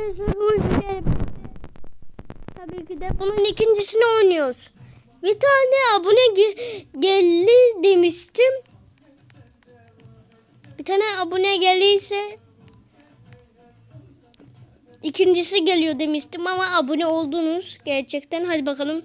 arkadaşlar. Tabii ki de bunun ikincisini oynuyoruz. Bir tane abone ge- geldi demiştim. Bir tane abone geldiyse ikincisi geliyor demiştim ama abone oldunuz gerçekten. Hadi bakalım.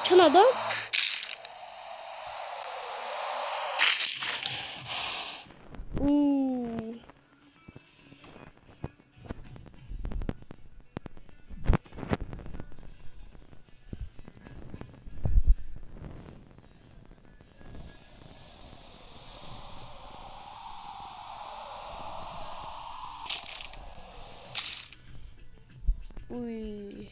Uçan adam. Uy.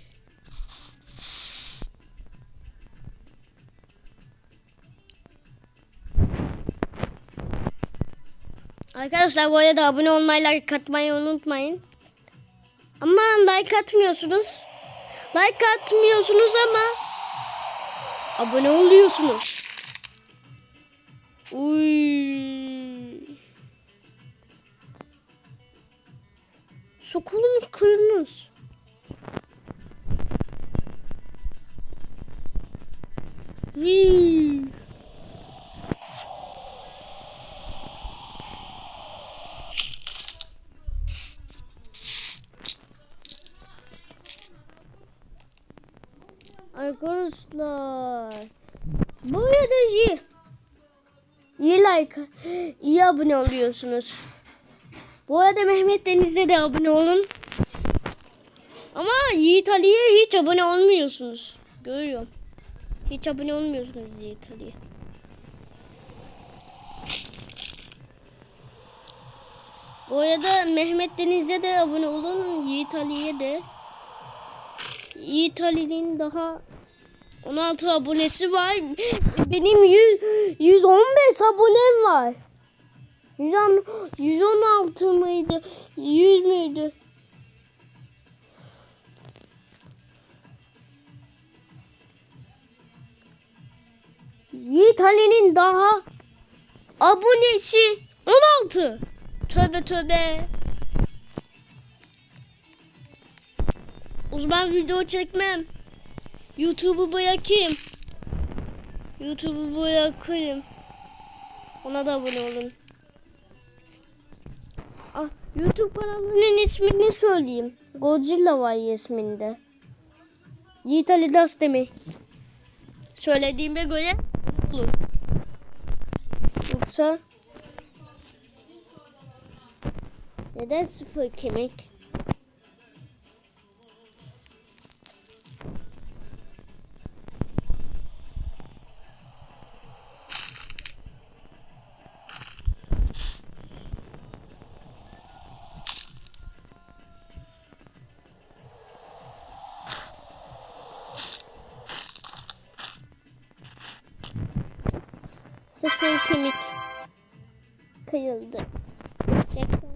Arkadaşlar bu arada abone olmayı, like atmayı unutmayın. Ama like atmıyorsunuz. Like atmıyorsunuz ama abone oluyorsunuz. Uy. Sokulumuz kıyılmış. Wee. Arkadaşlar bu iyi. İyi like, iyi abone oluyorsunuz. Bu arada Mehmet Deniz'e de abone olun. Ama Yiğit Ali'ye hiç abone olmuyorsunuz. Görüyorum. Hiç abone olmuyorsunuz Yiğit Ali'ye. Bu arada Mehmet Deniz'e de abone olun. Yiğit Ali'ye de. Yiğit Ali'nin daha 16 abonesi var. Benim 100, 115 abonem var. 110, 116 mıydı? 100 müydü? Ali'nin daha abonesi 16. Tövbe tövbe. O zaman video çekmem. YouTube'u bırakayım. YouTube'u bırakayım. Ona da abone olun. Ah, YouTube kanalının ismini söyleyeyim. Godzilla var isminde. Yiğit Ali Das demek. Söylediğime göre olur. Yoksa neden sıfır kemik? Sıfır kemik kıyıldı. Gerçekten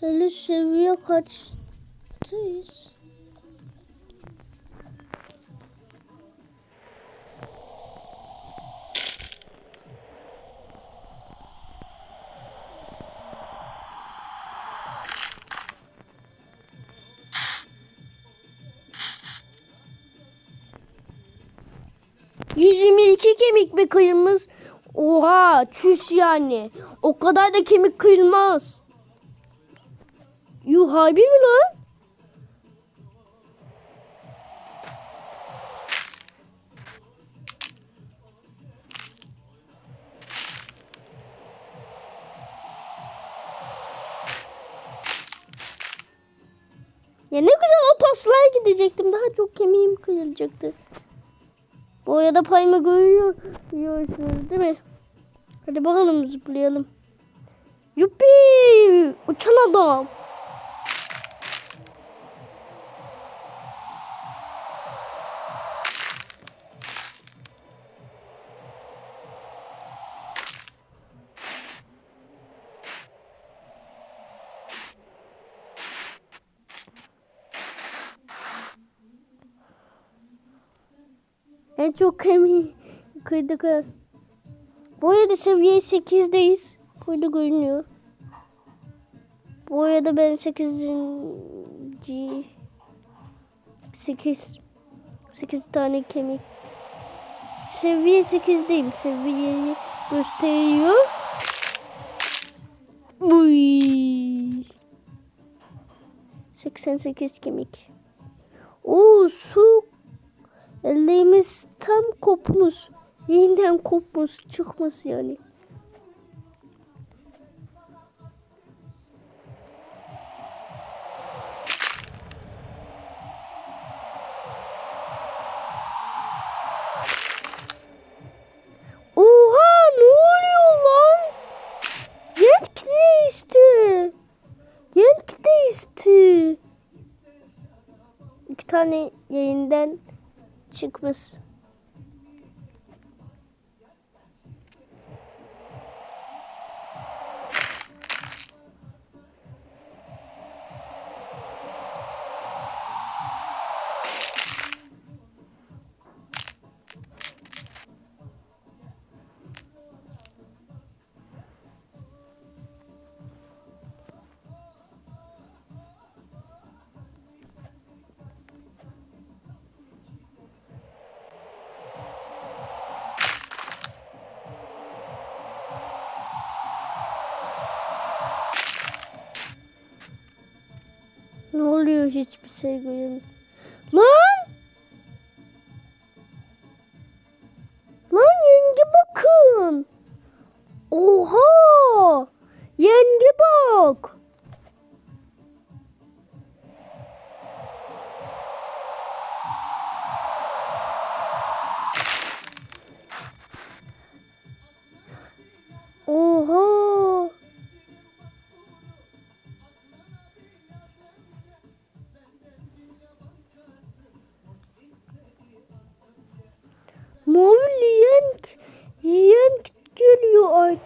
Hele seviye kaçtayız? Yüz yirmi iki kemik mi kıyılmış? Oha çüş yani. O kadar da kemik kıyılmaz. Harbi mi lan? Ya ne güzel o taslaya gidecektim. Daha çok kemiğim kıyılacaktı. Bu arada payımı görüyor, görüyorsunuz değil mi? Hadi bakalım zıplayalım. Yuppi! lan adam. En çok kemiği kırdık. ha. Bu arada seviye 8'deyiz. Burada görünüyor. Bu arada ben 8. 8 8 tane kemik. Seviye 8'deyim. Seviyeyi gösteriyor. Uy. 88 kemik. Oo su Ellerimiz tam kopmuş. Yeniden kopmuş. Çıkmış yani. Değişti. İki tane yayından çıkmış. Ne oluyor hiçbir şey göremiyorum. Lan!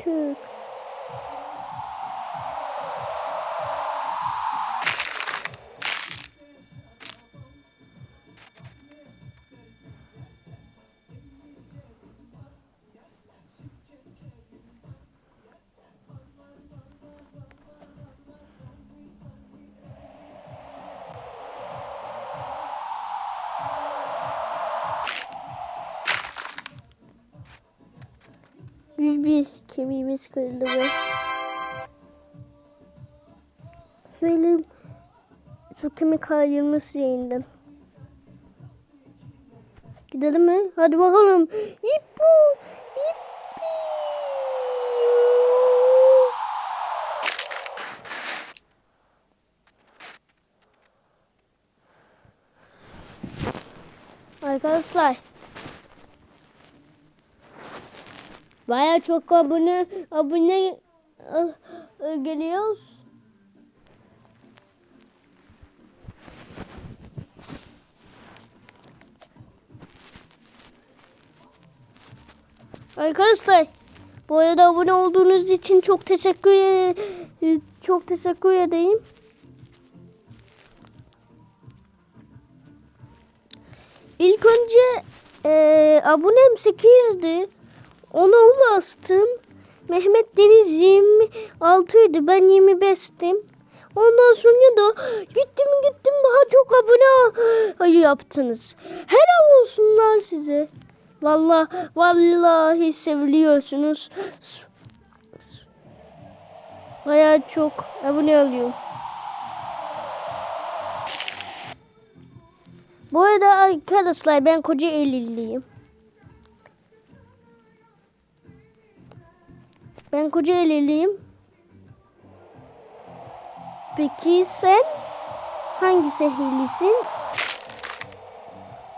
Geliyor kemiğimiz kırıldı ve söyleyeyim şu kemik ayrılması yayından. Gidelim mi? Hadi bakalım. Yippu! Yippi! Arkadaşlar Baya çok abone abone e, e, geliyoruz. Arkadaşlar bu arada abone olduğunuz için çok teşekkür e, çok teşekkür edeyim. İlk önce e, abonem 8'di. Ona ulaştım. Mehmet Deniz 26'ydı. Ben 25'tim. Ondan sonra da gittim gittim daha çok abone yaptınız. Helal olsun lan size. Vallahi vallahi seviliyorsunuz. Bayağı çok abone alıyorum. Bu arada arkadaşlar ben Kocaeli'liyim. Ben Kocaeli'liyim. Peki sen hangi şehirlisin?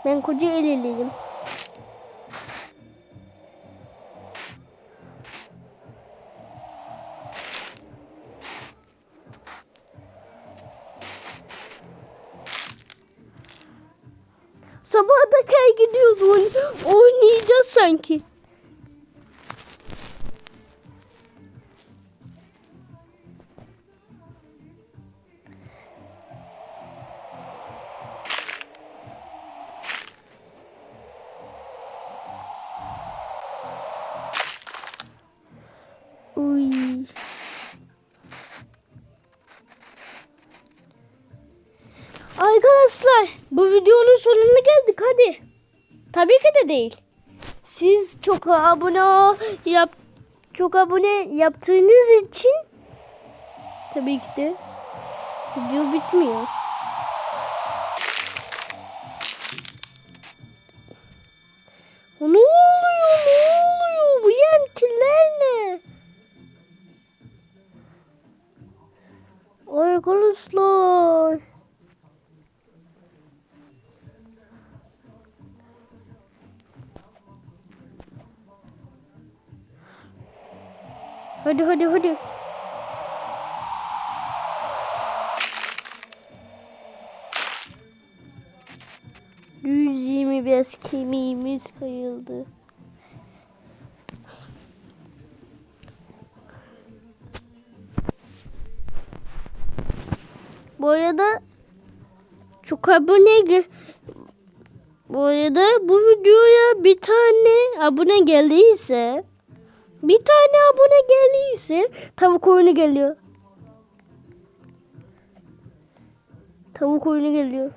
Ben Kocaeli'liyim. Sabaha kadar gidiyoruz. Oynayacağız sanki. Arkadaşlar bu videonun sonuna geldik hadi. Tabii ki de değil. Siz çok abone yap çok abone yaptığınız için tabii ki de video bitmiyor. Ne oluyor? Ne oluyor? Bu yemkiler ne? Arkadaşlar. Hadi hadi hadi. Yüz yirmi kemiğimiz kayıldı. Bu arada çok abone ge- bu arada bu videoya bir tane abone geldiyse bir tane abone geldiyse tavuk oyunu geliyor. Tavuk oyunu geliyor.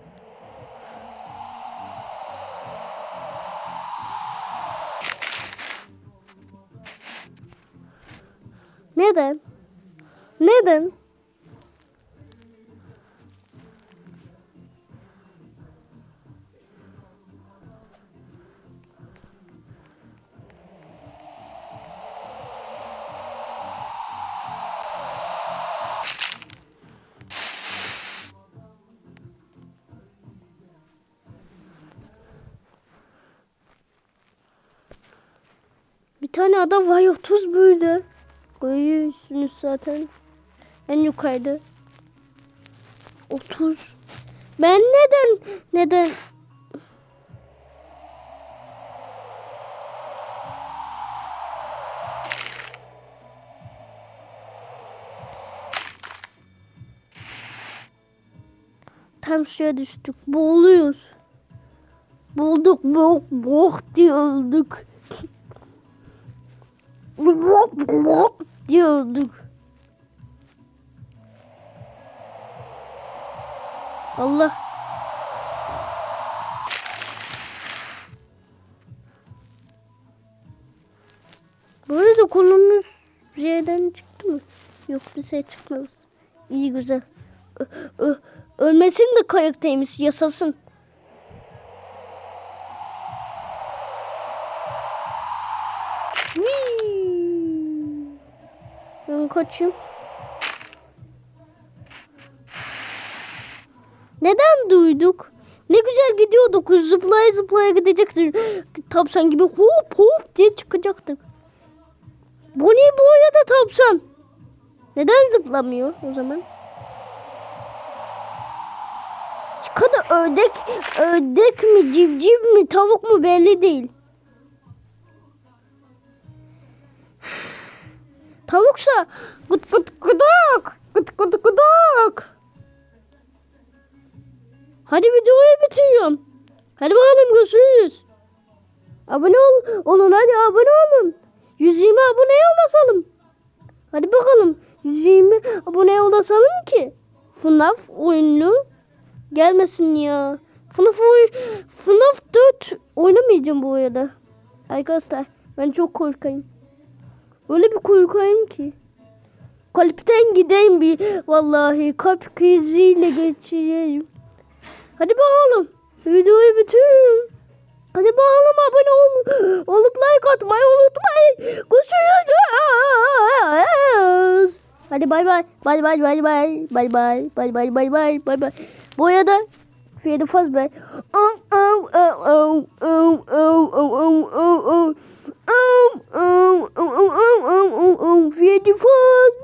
Neden? Neden? Bir tane adam var 30 böyle. Koyuyorsunuz zaten. En yukarıda. 30. Ben neden neden Tam suya düştük. Boğuluyoruz. Bulduk. Bok bok diyorduk. Bok diyorduk. Allah. Bu arada kolumuz bir yerden çıktı mı? Yok bir şey çıkmadı. İyi güzel. Ö- ölmesin de kayaktaymış yasasın. Kaçayım. Neden duyduk? Ne güzel gidiyorduk. Zıplaya zıplaya gidecektik. Tapsan gibi hop hop diye çıkacaktık. Bu ne bu arada tapsan? Neden zıplamıyor o zaman? Çıkadı ördek, ördek mi, civciv mi, tavuk mu belli değil. Tavuksa gıt gıt gıdak, gıt gıt gıdak. Hadi videoyu bitiriyorum. Hadi bakalım görüşürüz. Abone ol, olun hadi abone olun. 120 aboneye ulaşalım. Hadi bakalım 120 aboneye ulaşalım ki FNAF oyunu gelmesin ya. FNAF, oy FNAF 4 oynamayacağım bu arada. Arkadaşlar ben çok korkayım. Öyle bir korkayım ki. Kalpten gideyim bir vallahi kalp kriziyle geçireyim. Hadi bakalım. Videoyu bitiriyorum. Hadi bakalım abone ol, olup like atmayı unutmayın. Görüşürüz. Hadi bay. Bay bay bay bay. Bay bay. Bay bay bay bay bay bay. Bu arada Fiyatı Fazbear. Oh oh oh oh oh oh oh oh oh oh oh oh oh oh oh oh oh oh Fiyatı Fazbear.